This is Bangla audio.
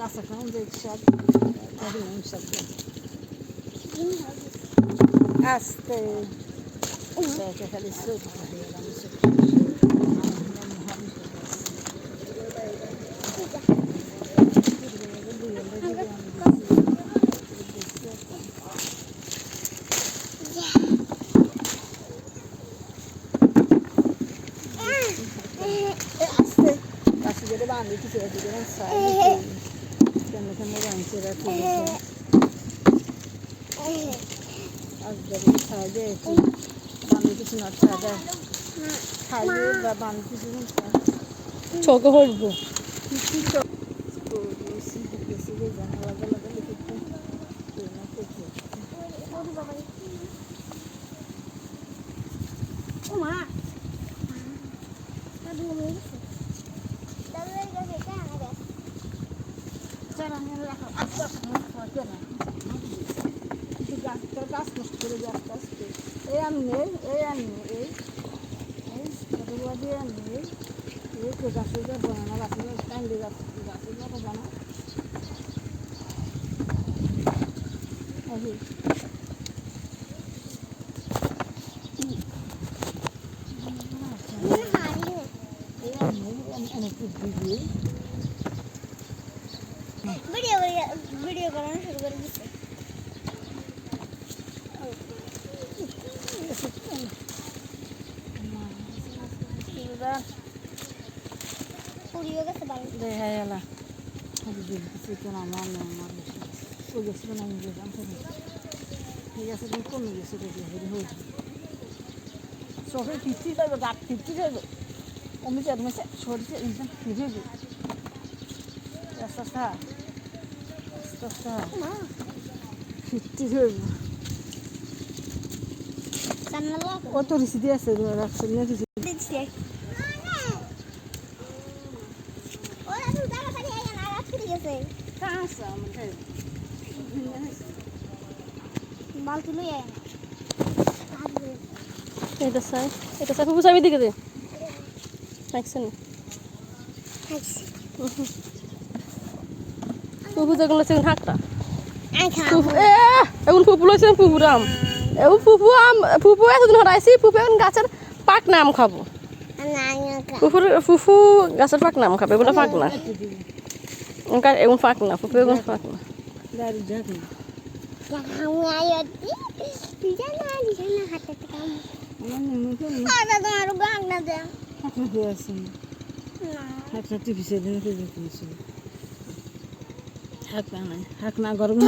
कसं खाऊन जाईल शकत असते त्याच्याखाली सोप आहे Aste. Kasih jadi bambi itu sudah tidak saya. Dan macam orang. Az derin sade eti. Bambi itu sudah sade. Kalıyor ve bambi. Çok hol bu. Hiç çok. এই আমি নেই এই আমি এই এই কতগুলো দিয়ে আমি নেই এই গাছের যা বানা গাছের কান্দে গাছ গাছের যা বানা এই মনে হারিয়ে এই আমি আমি অনেক দিদি ভিডিও ভিডিও করানো শুরু করে দিচ্ছে পুরিও গেছে বাড়ি দেখা গেল চিকেন আমার না আমার ওই গেছিল না আমি গেলাম ঠিক আছে তুমি কমে গেছে কমে যাবে মেসে সরিষে ইনসান ফিরে যাবে আস্তে আস্তে আস্তে আস্তে মা ফিফটি যাবে সামনে লোক কত রিসিদি আছে রাখছে না কিছু দিচ্ছে ও দাদু তাড়াতাড়ি আয় না রাত করে গেছে কাঁচা আমাদের বালতি লই আয় না এটা চাই এটা চাই ফুফু চাবি দিকে দে দেখছেন ফুফু যেগুলো লাগছে হাঁকটা এখন ফুফু লইছে ফুফুর আম এখন ফুফু আম ফুফু এতদিন হরাইছি ফুফু এখন গাছের পাক নাম খাব না না ফুফুর ফুফু গাছের পাক নাম খাবে এগুলো পাক না এগুন পাক না এগুন পাক না হাতে হাতে হয়ে আছে না। হাতটা টিভিছে দিন করে দিয়েছে হাত না হাত না গরম